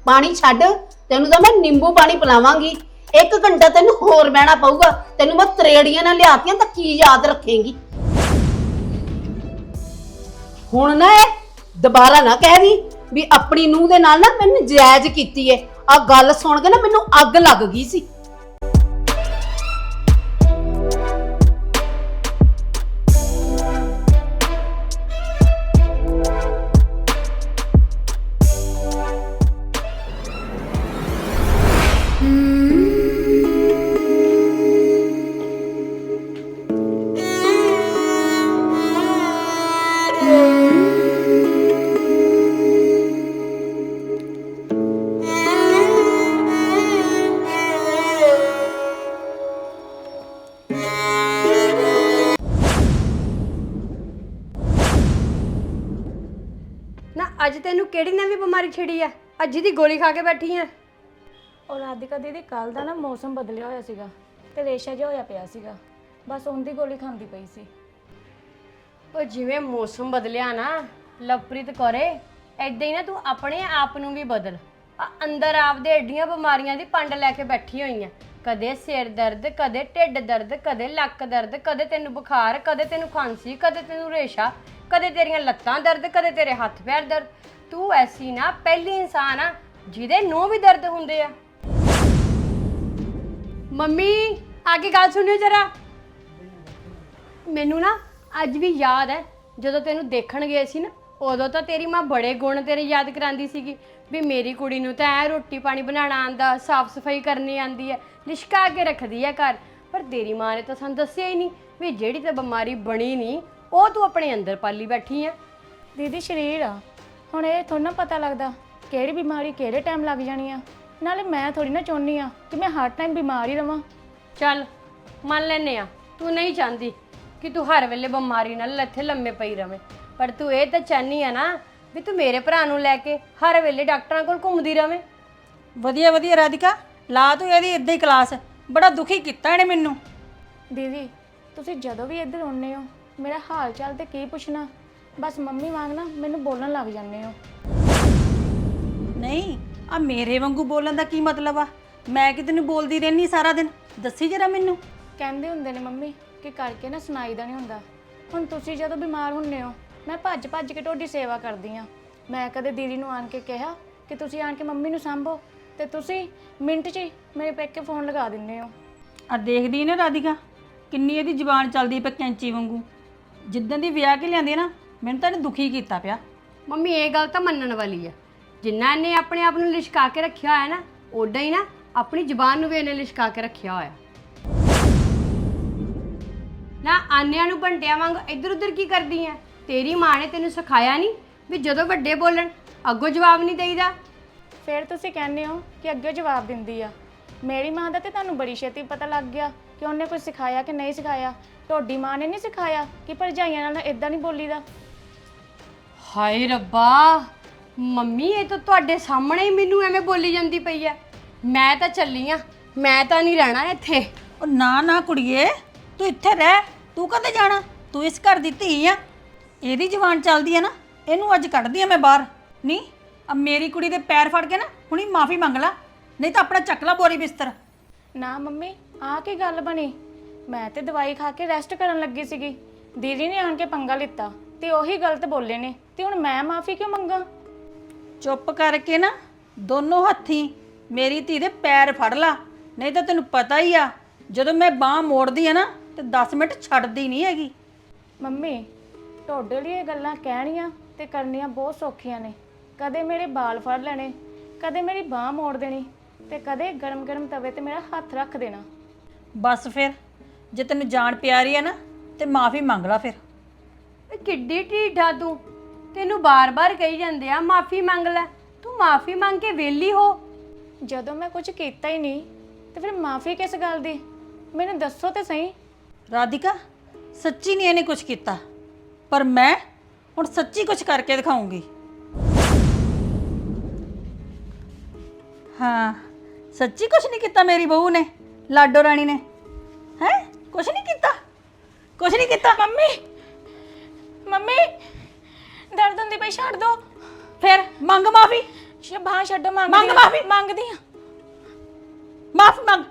Speaker 5: ਪਾਣੀ ਛੱਡ, ਤੈਨੂੰ ਤਾਂ ਮੈਂ ਨਿੰਬੂ ਪਾਣੀ ਪਿਲਾਵਾਂਗੀ। ਇੱਕ ਘੰਟਾ ਤੈਨੂੰ ਹੋਰ ਬਹਿਣਾ ਪਊਗਾ। ਤੈਨੂੰ ਮੈਂ ਤਰੇੜੀਆਂ ਨਾਲ ਲਿਆਤੀਆਂ ਤਾਂ ਕੀ ਯਾਦ ਰੱਖੇਂਗੀ? ਹੁਣ ਨਾ ਇਹ ਦੁਬਾਰਾ ਨਾ ਕਹਿ ਦੀ ਵੀ ਆਪਣੀ ਨੂੰਹ ਦੇ ਨਾਲ ਨਾ ਮੈਨੂੰ ਜਾਇਜ਼ ਕੀਤੀ ਏ। ਆ ਗੱਲ ਸੁਣ ਕੇ ਨਾ ਮੈਨੂੰ ਅੱਗ ਲੱਗ ਗਈ ਸੀ।
Speaker 7: ਤੈਨੂੰ ਕਿਹੜੀ ਨਵੀਂ ਬਿਮਾਰੀ ਛਿੜੀ ਆ? ਅੱਜ ਦੀ ਗੋਲੀ ਖਾ ਕੇ ਬੈਠੀ ਆ।
Speaker 1: ਔਰ ਰਾਧਿਕਾ ਦੀਦੀ ਕੱਲ ਦਾ ਨਾ ਮੌਸਮ ਬਦਲਿਆ ਹੋਇਆ ਸੀਗਾ ਤੇ ਰੇਸ਼ਾ ਜਿਹਾ ਹੋਇਆ ਪਿਆ ਸੀਗਾ। ਬਸ ਉਹਦੀ ਗੋਲੀ ਖਾਂਦੀ ਪਈ ਸੀ।
Speaker 7: ਉਹ ਜਿਵੇਂ ਮੌਸਮ ਬਦਲਿਆ ਨਾ ਲਵਪ੍ਰੀਤ ਕੌਰੇ ਐਦਾਂ ਹੀ ਨਾ ਤੂੰ ਆਪਣੇ ਆਪ ਨੂੰ ਵੀ ਬਦਲ। ਆ ਅੰਦਰ ਆਪਦੇ ਏਡੀਆਂ ਬਿਮਾਰੀਆਂ ਦੀ ਪੰਡ ਲੈ ਕੇ ਬੈਠੀ ਹੋਈ ਆ। ਕਦੇ ਸਿਰ ਦਰਦ ਕਦੇ ਢਿੱਡ ਦਰਦ ਕਦੇ ਲੱਕ ਦਰਦ ਕਦੇ ਤੈਨੂੰ ਬੁਖਾਰ ਕਦੇ ਤੈਨੂੰ ਖਾਂਸੀ ਕਦੇ ਤੈਨੂੰ ਰੇਸ਼ਾ ਕਦੇ ਤੇਰੀਆਂ ਲੱਤਾਂ ਦਰਦ ਕਦੇ ਤੇਰੇ ਹੱਥ ਪੈਰ ਦਰਦ। ਤੂੰ ਐਸੀ ਨਾ, ਪਹਿਲੀ ਇਨਸਾਨ ਆ ਜਿਹਦੇ ਨੂੰ ਵੀ ਦਰਦ ਹੁੰਦੇ ਆ। ਮੰਮੀ ਆਗੇ ਗੱਲ ਸੁਣਿਓ ਜਰਾ। ਮੈਨੂੰ ਨਾ ਅੱਜ ਵੀ ਯਾਦ ਹੈ ਜਦੋਂ ਤੈਨੂੰ ਦੇਖਣ ਗਏ ਸੀ ਨਾ, ਉਦੋਂ ਤਾਂ ਤੇਰੀ ਮਾਂ ਬੜੇ ਗੁਣ ਤੇਰੇ ਯਾਦ ਕਰਾਂਦੀ ਸੀਗੀ ਵੀ ਮੇਰੀ ਕੁੜੀ ਨੂੰ ਤਾਂ ਐ ਰੋਟੀ ਪਾਣੀ ਬਣਾਉਣਾ ਆਂਦਾ ਸਾਫ਼ ਸਫ਼ਾਈ ਕਰਨੀ ਆਂਦੀ ਹੈ ਲਿਸ਼ਕਾ ਕੇ ਰੱਖਦੀ ਹੈ ਘਰ। ਪਰ ਤੇਰੀ ਮਾਂ ਨੇ ਤਾਂ ਸਾਨੂੰ ਦੱਸਿਆ ਹੀ ਨਹੀਂ ਵੀ ਜਿਹੜੀ ਤਾਂ ਬਿਮਾਰੀ ਬਣੀ ਨਹੀਂ, ਉਹ ਤੂੰ ਆਪਣੇ ਅੰਦਰ ਪਾਲੀ ਬੈਠੀ ਆ
Speaker 1: ਦੀਦੀ, ਸ਼ਰੀਰ ਆ। ਹੁਣ ਇਹ ਥੋੜਾ ਨਾ ਪਤਾ ਲੱਗਦਾ ਕਿਹੜੀ ਬਿਮਾਰੀ ਕਿਹੜੇ ਟਾਈਮ ਲੱਗ ਜਾਣੀ ਆ। ਨਾਲੇ ਮੈਂ ਥੋੜੀ ਨਾ ਚਾਹੁੰਦੀ ਆ ਕਿ ਮੈਂ ਹਰ ਟਾਈਮ ਬਿਮਾਰ ਹੀ ਰਵਾਂ।
Speaker 7: ਚੱਲ ਮੰਨ ਲੈਨੇ ਆ ਤੂੰ ਨਹੀਂ ਚਾਹੁੰਦੀ ਕਿ ਤੂੰ ਹਰ ਵੇਲੇ ਬਿਮਾਰੀ ਨਾਲ ਇੱਥੇ ਲੰਮੇ ਪਈ ਰਵੇਂ। ਪਰ ਤੂੰ ਇਹ ਤਾਂ ਚਾਹਨੀ ਆ ਨਾ ਵੀ ਤੂੰ ਮੇਰੇ ਭਰਾ ਨੂੰ ਲੈ ਕੇ ਹਰ ਵੇਲੇ ਡਾਕਟਰਾਂ ਕੋਲ ਘੁੰਮਦੀ ਰਵੇਂ।
Speaker 8: ਵਧੀਆ ਵਧੀਆ ਰਾਧਿਕਾ ਲਾ ਤੂੰ ਇਹਦੀ ਇਦਾਂ ਹੀ ਕਲਾਸ ਬੜਾ ਦੁਖੀ ਕੀਤਾ ਇਹਨੇ ਮੈਨੂੰ।
Speaker 1: ਦੀਦੀ ਤੁਸੀਂ ਜਦੋਂ ਵੀ ਇੱਧਰ ਆਉਂਦੇ ਹੋ ਮੇਰਾ ਹਾਲ ਚਾਲ ਤੇ ਕੀ ਪੁੱਛਣਾ? ਬਸ ਮੰਮੀ ਵਾਂਗ ਨਾ ਮੈਨੂੰ ਬੋਲਣ ਲੱਗ ਜਾਂਦੇ ਹੋ।
Speaker 8: ਨਹੀਂ ਆ ਮੇਰੇ ਵਾਂਗੂ ਬੋਲਣ ਦਾ ਕੀ ਮਤਲਬ ਆ? ਮੈਂ ਕਿ ਤੈਨੂੰ ਬੋਲਦੀ ਰਹਿਨੀ ਸਾਰਾ ਦਿਨ? ਦੱਸੀ ਜਰਾ ਮੈਨੂੰ।
Speaker 1: ਕਹਿੰਦੇ ਹੁੰਦੇ ਨੇ ਮੰਮੀ ਕਿ ਕਰਕੇ ਨਾ ਸੁਣਾਈਦਾ ਨਹੀਂ ਹੁੰਦਾ। ਹੁਣ ਤੁਸੀਂ ਜਦੋਂ ਬਿਮਾਰ ਹੁੰਨੇ ਹੋ ਮੈਂ ਭੱਜ ਭੱਜ ਕੇ ਤੁਹਾਡੀ ਸੇਵਾ ਕਰਦੀ ਆ। ਮੈਂ ਕਦੇ ਦੀਦੀ ਨੂੰ ਆਣ ਕੇ ਕਿਹਾ ਕਿ ਤੁਸੀਂ ਆਣ ਕੇ ਮੰਮੀ ਨੂੰ ਸੰਭੋ ਤੇ ਤੁਸੀਂ ਮਿੰਟ 'ਚ ਹੀ ਮੇਰੇ ਪੇਕੇ ਫੋਨ ਲਗਾ ਦਿੰਦੇ ਹੋ।
Speaker 8: ਆ ਦੇਖਦੀ ਨਾ ਰਾਧਿਕਾ ਕਿੰਨੀ ਇਹਦੀ ਜ਼ੁਬਾਨ ਚੱਲਦੀ ਪਈ ਕੈਂਚੀ ਵਾਂਗੂ। ਜਿੱਦਾਂ ਦੀ ਵਿਆਹ ਕੇ ਲਿਆਂਦੀ ਨਾ ਮੈਨੂੰ ਤਾਂ ਇਹਨੇ ਦੁਖੀ ਕੀਤਾ ਪਿਆ।
Speaker 7: ਮੰਮੀ ਇਹ ਗੱਲ ਤਾਂ ਮੰਨਣ ਵਾਲੀ ਆ। ਜਿੰਨਾ ਇਹਨੇ ਆਪਣੇ ਆਪ ਨੂੰ ਲਿਸ਼ਕਾ ਕੇ ਰੱਖਿਆ ਹੋਇਆ ਨਾ ਉਦਾਂ ਹੀ ਨਾ ਆਪਣੀ ਜ਼ੁਬਾਨ ਨੂੰ ਵੀ ਇਹਨੇ ਲਿਸ਼ਕਾ ਕੇ ਰੱਖਿਆ ਹੋਇਆ। ਨਾ ਆਨਿਆਂ ਨੂੰ ਭੰਟਿਆਂ ਵਾਂਗ ਇੱਧਰ ਉੱਧਰ ਕੀ ਕਰਦੀ ਆ ਤੇਰੀ ਮਾਂ ਨੇ ਤੈਨੂੰ ਸਿਖਾਇਆ ਨਹੀਂ ਵੀ ਜਦੋਂ ਵੱਡੇ ਬੋਲਣ ਅੱਗੋਂ ਜਵਾਬ ਨਹੀਂ ਦੇਈਦਾ।
Speaker 1: ਫਿਰ ਤੁਸੀਂ ਕਹਿੰਦੇ ਹੋ ਕਿ ਅੱਗੇ ਜਵਾਬ ਦਿੰਦੀ ਆ। ਮੇਰੀ ਮਾਂ ਦਾ ਤੇ ਤੁਹਾਨੂੰ ਬੜੀ ਛੇਤੀ ਪਤਾ ਲੱਗ ਗਿਆ ਕਿ ਉਹਨੇ ਕੁਝ ਸਿਖਾਇਆ ਕਿ ਨਹੀਂ ਸਿਖਾਇਆ। ਤੁਹਾਡੀ ਮਾਂ ਨੇ ਨਹੀਂ ਸਿਖਾਇਆ ਕਿ ਭਰਜਾਈਆਂ ਨਾਲ ਇਦਾਂ ਨਹੀਂ ਬੋਲੀਦਾ।
Speaker 7: ਹਾਏ ਰੱਬਾ ਮੰਮੀ ਇਹ ਤਾਂ ਤੁਹਾਡੇ ਸਾਹਮਣੇ ਹੀ ਮੈਨੂੰ ਐਵੇਂ ਬੋਲੀ ਜਾਂਦੀ ਪਈ ਐ। ਮੈਂ ਤਾਂ ਚੱਲੀ ਆ ਮੈਂ ਤਾਂ ਨਹੀਂ ਰਹਿਣਾ ਇੱਥੇ।
Speaker 8: ਉਹ ਨਾ ਨਾ ਕੁੜੀਏ ਤੂੰ ਇੱਥੇ ਰਹਿ ਤੂੰ ਕਦੇ ਜਾਣਾ? ਤੂੰ ਇਸ ਘਰ ਦੀ ਧੀ ਆ। ਇਹਦੀ ਜ਼ੁਬਾਨ ਚੱਲਦੀ ਆ ਨਾ ਇਹਨੂੰ ਅੱਜ ਕੱਢਦੀ ਆ ਮੈਂ ਬਾਹਰ। ਨਹੀਂ ਆ ਮੇਰੀ ਕੁੜੀ ਦੇ ਪੈਰ ਫੜ ਕੇ ਨਾ ਹੁਣੀ ਮਾਫੀ ਮੰਗ ਲੈ ਨਹੀਂ ਤਾਂ ਆਪਣਾ ਚੱਕ ਲਾ ਬੋਰੀ ਬਿਸਤਰ।
Speaker 1: ਨਾ ਮੰਮੀ ਆਹ ਕੀ ਗੱਲ ਬਣੀ? ਮੈਂ ਤੇ ਦਵਾਈ ਖਾ ਕੇ ਰੈਸਟ ਕਰਨ ਲੱਗੀ ਸੀਗੀ। ਦੀਦੀ ਨੇ ਆਣ ਕੇ ਪੰਗਾ ਲਿੱਤਾ। ਤੇ ਉਹੀ ਗਲਤ ਬੋਲੇ ਨੇ। ਤੇ ਹੁਣ ਮੈਂ ਮਾਫੀ ਕਿਉਂ ਮੰਗਾ?
Speaker 8: ਚੁੱਪ ਕਰਕੇ ਨਾ ਦੋਨੋਂ ਹੱਥੀ ਮੇਰੀ ਧੀ ਦੇ ਪੈਰ ਫੜ ਲਾ। ਨਹੀਂ ਤਾਂ ਤੈਨੂੰ ਪਤਾ ਹੀ ਆ ਜਦੋਂ ਮੈਂ ਬਾਹ ਮੋੜਦੀ ਆ ਨਾ ਤੇ 10 ਮਿੰਟ ਛੱਡਦੀ ਨਹੀਂ ਹੈਗੀ।
Speaker 1: ਮੰਮੀ ਤੁਹਾਡੇ ਲਈ ਇਹ ਗੱਲਾਂ ਕਹਿਣੀਆਂ ਤੇ ਕਰਨੀਆਂ ਬਹੁਤ ਸੌਖੀਆਂ ਨੇ। ਕਦੇ ਮੇਰੇ ਵਾਲ ਫੜ ਲੈਣੇ ਕਦੇ ਮੇਰੀ ਬਾਹ ਮੋੜ ਦੇਣੀ ਤੇ ਕਦੇ ਗਰਮ-ਗਰਮ ਤਵੇ ਤੇ ਮੇਰਾ ਹੱਥ ਰੱਖ ਦੇਣਾ।
Speaker 8: ਬਸ ਫਿਰ ਜੇ ਤੈਨੂੰ ਜਾਨ ਪਿਆਰੀ ਆ ਨਾ ਤੇ ਮਾਫੀ ਮੰਗ ਲਾ ਫਿਰ।
Speaker 7: ਕਿੱਡੀ ਢੀਠਾ ਤੂੰ। ਤੈਨੂੰ ਬਾਰ-ਬਾਰ ਕਹੀ ਜਾਂਦੇ ਆ ਮਾਫੀ ਮੰਗ ਲੈ। ਤੂੰ ਮਾਫੀ ਮੰਗ ਕੇ ਵਿਹਲੀ ਹੋ।
Speaker 1: ਜਦੋਂ ਮੈਂ ਕੁਝ ਕੀਤਾ ਹੀ ਨਹੀਂ ਤੇ ਫਿਰ ਮਾਫੀ ਕਿਸ ਗੱਲ ਦੀ? ਮੈਨੂੰ ਦੱਸੋ ਤੇ ਸਹੀ।
Speaker 8: ਰਾਧਿਕਾ ਸੱਚੀ ਨਹੀਂ ਇਹਨੇ ਕੁਝ ਕੀਤਾ। ਪਰ ਮੈਂ ਹੁਣ ਸੱਚੀ ਕੁਝ ਕਰਕੇ ਦਿਖਾਉਂਗੀ। ਹਾਂ ਸੱਚੀ ਕੁਝ ਨਹੀਂ ਕੀਤਾ ਮੇਰੀ ਬਹੂ ਨੇ ਲਾਡੋ ਰਾਣੀ ਨੇ। ਹੈ? ਕੁਝ ਨਹੀਂ ਕੀਤਾ। ਕੁਝ ਨਹੀਂ ਕੀਤਾ
Speaker 1: ਮੰਮੀ। ਮੰਮੀ ਦਰਦ ਹੁੰਦੀ ਪਈ ਛੱਡ ਦੋ।
Speaker 8: ਫਿਰ ਮੰਗ ਮਾਫੀ।
Speaker 1: ਸ਼ਬਾਹ ਛੱਡੋ
Speaker 8: ਮੰਗ
Speaker 1: ਮੰਗਦੀ ਆਂ,
Speaker 8: ਮਾਫ਼ੀ।
Speaker 1: ਮੰਗਦੀ ਆ।
Speaker 8: ਮਾਫੀ ਮੰਗ।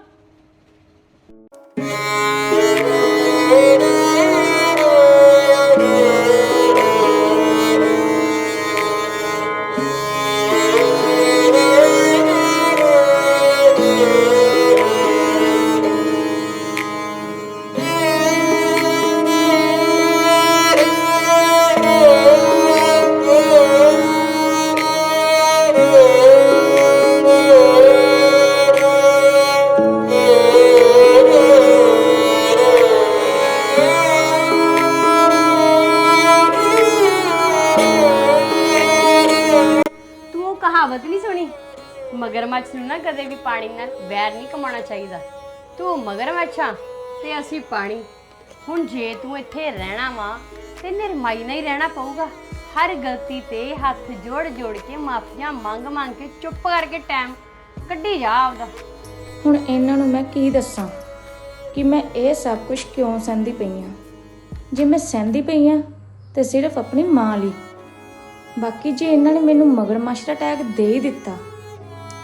Speaker 7: ਨਾਲ ਵੈਰ ਨਹੀਂ ਕਮਾਉਣਾ ਚਾਹੀਦਾ। ਤੂੰ ਮਗਰਮੱਛਾਂ ਤੇ ਅਸੀਂ ਪਾਣੀ। ਹੁਣ ਜੇ ਤੂੰ ਇੱਥੇ ਰਹਿਣਾ ਵਾ, ਤੇ ਨਿਰਮਾਈ ਨਾਲ ਹੀ ਰਹਿਣਾ ਪਊਗਾ। ਹਰ ਗਲਤੀ ਤੇ ਹੱਥ ਜੋੜ ਜੋੜ ਕੇ ਮਾਫੀਆਂ ਮੰਗ ਮੰਗ ਕੇ ਚੁੱਪ ਕਰਕੇ ਟਾਈਮ ਕੱਢੀ ਜਾ ਆਪਦਾ।
Speaker 1: ਹੁਣ ਇਹਨਾਂ ਨੂੰ ਮੈਂ ਕੀ ਦੱਸਾਂ ਕਿ ਮੈਂ ਇਹ ਸਭ ਕੁਝ ਕਿਉਂ ਸਹਿੰਦੀ ਪਈ ਆ? ਜੇ ਮੈਂ ਸਹਿੰਦੀ ਪਈ ਆ, ਤੇ ਸਿਰਫ ਆਪਣੀ ਮਾਂ ਲਈ। ਬਾਕੀ ਜੇ ਇਹਨਾਂ ਨੇ ਮੈਨੂੰ ਮਗਰਮੱਛ ਦਾ ਟੈਗ ਦੇ ਹੀ ਦਿੱਤਾ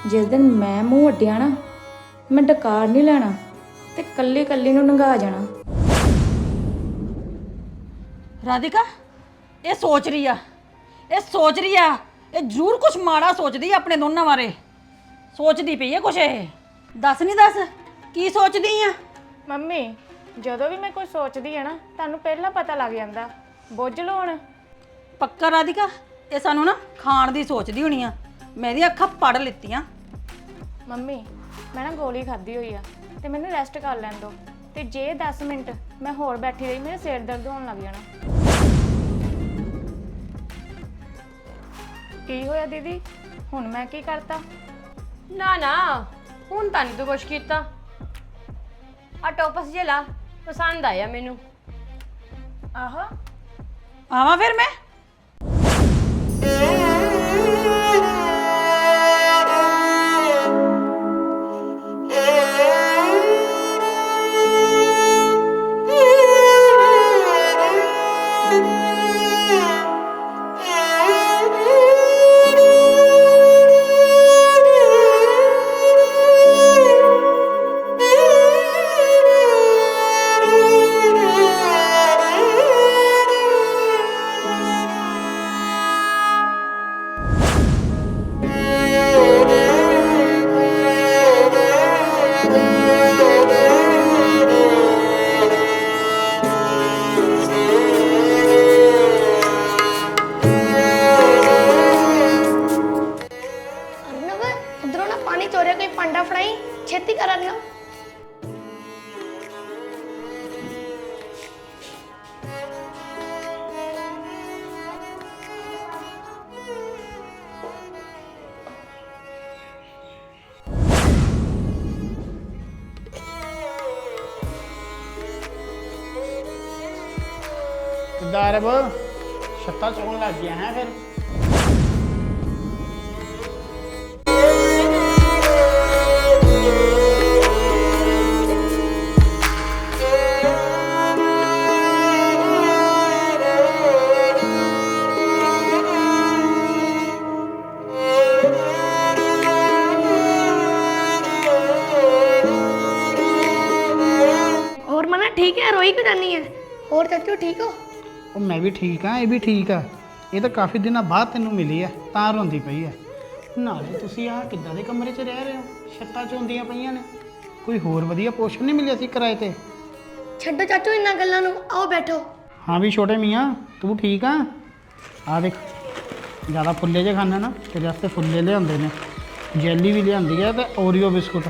Speaker 1: ਜਿਸ ਦਿਨ ਮੈਂ ਮੂੰਹ ਅੱਡਿਆ ਨਾ ਮੈਂ ਡਕਾਰ ਨਹੀਂ ਲੈਣਾ ਤੇ ਕੱਲੀ ਕੱਲੀ ਨੂੰ ਨੰਗਾ ਜਾਣਾ।
Speaker 8: ਰਾਧਿਕਾ ਇਹ ਸੋਚ ਰਹੀ ਆ ਇਹ ਸੋਚ ਰਹੀ ਆ ਇਹ ਜ਼ਰੂਰ ਕੁਝ ਮਾੜਾ ਸੋਚਦੀ ਆ ਆਪਣੇ ਦੋਨਾਂ ਬਾਰੇ। ਸੋਚਦੀ ਪਈ ਆ ਕੁਛ ਇਹ? ਦੱਸ ਨਹੀਂ ਦੱਸ ਕੀ ਸੋਚਦੀ ਆ?
Speaker 1: ਮੰਮੀ ਜਦੋਂ ਵੀ ਮੈਂ ਕੁਝ ਸੋਚਦੀ ਆ ਨਾ ਤੁਹਾਨੂੰ ਪਹਿਲਾਂ ਪਤਾ ਲੱਗ ਜਾਂਦਾ ਬੁੱਝ ਲਓ ਹੁਣ।
Speaker 8: ਪੱਕਾ ਰਾਧਿਕਾ ਇਹ ਸਾਨੂੰ ਨਾ ਖਾਣ ਦੀ ਸੋਚਦੀ ਹੋਣੀ ਆ। ਮੇਰੀ ਅੱਖਾਂ ਪੜ ਲਿੱਤੀਆਂ।
Speaker 1: ਮੰਮੀ ਮੈਂ ਨਾ ਗੋਲੀ ਖਾਧੀ ਹੋਈ ਆ ਤੇ ਮੈਨੂੰ ਰੈਸਟ ਕਰ ਲੈਣ ਦਿਓ। ਤੇ ਜੇ 10 ਮਿੰਟ ਮੈਂ ਹੋਰ ਬੈਠੀ ਰਹੀ ਮੇਰੇ ਸਿਰ ਦਰਦ ਹੋਣ ਲੱਗ ਜਾਣਾ। ਕੀ ਹੋਇਆ ਦੀਦੀ? ਹੁਣ ਮੈਂ ਕੀ ਕਰਤਾ?
Speaker 7: ਨਾ ਨਾ ਹੁਣ ਤਾਂ ਨਹੀਂ ਤੂੰ ਕੁਛ ਕੀਤਾ। ਆ ਟੋਪਸ ਜੇ ਲਾ ਪਸੰਦ ਆਇਆ ਮੈਨੂੰ।
Speaker 1: ਆਹੋ।
Speaker 8: ਆਵਾਂ ਫਿਰ ਮੈਂ
Speaker 9: ਫੜਾਈ ਛੇਤੀ ਕਰ ਲਿਓ
Speaker 2: ਕਿੱਦਾਂ ਰਬ ਛੱਤਾ ਚੋਣ ਲੱਗ ਗਿਆ ਹੈ
Speaker 9: ਕਿਉਂ ਜਾਨੀ ਹੈ ਹੋਰ ਚਾਚੂ ਠੀਕ ਹੋ?
Speaker 2: ਉਹ ਮੈਂ ਵੀ ਠੀਕ ਆ ਇਹ ਵੀ ਠੀਕ ਆ। ਇਹ ਤਾਂ ਕਾਫੀ ਦਿਨਾਂ ਬਾਅਦ ਤੈਨੂੰ ਮਿਲੀ ਆ ਤਾਂ ਰੋਂਦੀ ਪਈ ਆ। ਨਾਲੇ ਤੁਸੀਂ ਆ ਕਿੱਦਾਂ ਦੇ ਕਮਰੇ 'ਚ ਰਹਿ ਰਹੇ ਹੋ? ਛੱਤਾਂ 'ਚ ਹੁੰਦੀਆਂ ਪਈਆਂ ਨੇ। ਕੋਈ ਹੋਰ ਵਧੀਆ ਪੋਸ਼ਨ ਨਹੀਂ ਮਿਲਿਆ ਸੀ ਕਿਰਾਏ ਤੇ?
Speaker 9: ਛੱਡੋ ਚਾਚੂ ਇਹਨਾਂ ਗੱਲਾਂ ਨੂੰ ਆਓ ਬੈਠੋ।
Speaker 2: ਹਾਂ ਵੀ ਛੋਟੇ ਮੀਆਂ ਤੂੰ ਠੀਕ ਆ? ਆ ਦੇਖ ਜ਼ਿਆਦਾ ਫੁੱਲੇ ਜੇ ਖਾਣਾ ਨਾ ਤੇਰੇ ਵਾਸਤੇ ਫੁੱਲੇ ਲਿਆਉਂਦੇ ਨੇ। ਜੈਲੀ ਵੀ ਲਿਆਂਦੀ ਆ ਤੇ ਓਰੀਓ ਬਿਸਕੁਟ।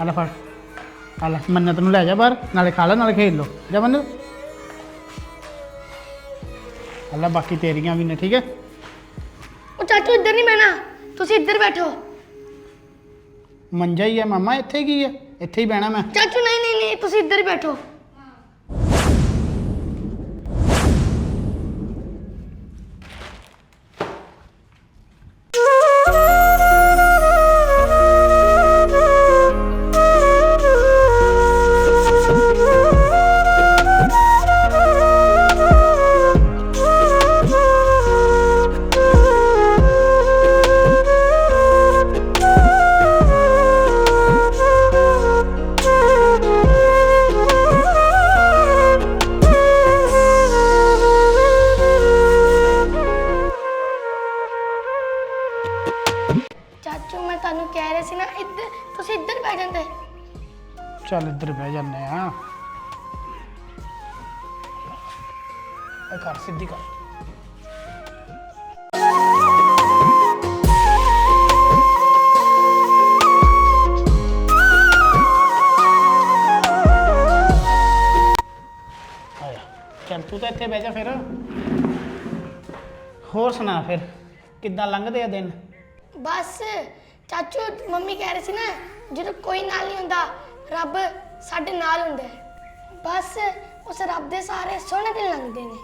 Speaker 2: ਆ ਲੈ ਫੜ। ਆ ਲੈ ਮੰਨਤ ਨੂੰ ਲੈ ਜਾ ਬਾਹਰ ਨਾਲੇ ਖਾ ਲੈ ਨਾਲੇ ਖੇਡ ਲੋ ਜਾ ਮੰਨਤ। ਆ ਲੈ ਬਾਕੀ ਤੇਰੀਆਂ ਵੀ ਨੇ ਠੀਕ ਹੈ?
Speaker 9: ਉਹ ਚਾਚੂ ਇੱਧਰ ਨਹੀਂ ਬਹਿਣਾ। ਤੁਸੀਂ ਇੱਧਰ ਬੈਠੋ।
Speaker 2: ਮੰਜਾ ਹੀ ਹੈ ਮਾਮਾ ਇੱਥੇ ਕੀ ਹੈ? ਇੱਥੇ ਹੀ ਬਹਿਣਾ ਮੈਂ।
Speaker 9: ਚਾਚੂ ਨਹੀਂ ਨਹੀਂ ਨਹੀਂ ਤੁਸੀਂ ਇੱਧਰ ਹੀ ਬੈਠੋ।
Speaker 2: ਚੱਲ ਇੱਧਰ ਬਹਿ ਜਾਂਦੇ ਆ। ਇਹ ਕਰ, ਸਿੱਧੀ ਕਰ। ਆਇਆ। ਚੱਲ ਤੂੰ ਤਾਂ ਇੱਥੇ ਬਹਿ ਜਾ ਫਿਰ। ਹੋਰ ਸੁਣਾ ਫਿਰ, ਕਿੱਦਾਂ ਲੰਘਦੇ ਆ ਦਿਨ?
Speaker 9: ਬਸ, ਚਾਚੂ, ਮੰਮੀ ਕਹਿ ਰਹੇ ਸੀ ਨਾ, ਜਦੋਂ ਕੋਈ ਨਾਲ ਨਹੀਂ ਹੁੰਦਾ ਰੱਬ ਸਾਡੇ ਨਾਲ ਹੁੰਦਾ ਹੈ। ਬਸ ਉਸ ਰੱਬ ਦੇ ਸਾਰੇ ਸੋਹਣੇ ਦਿਨ ਲੰਘਦੇ ਨੇ।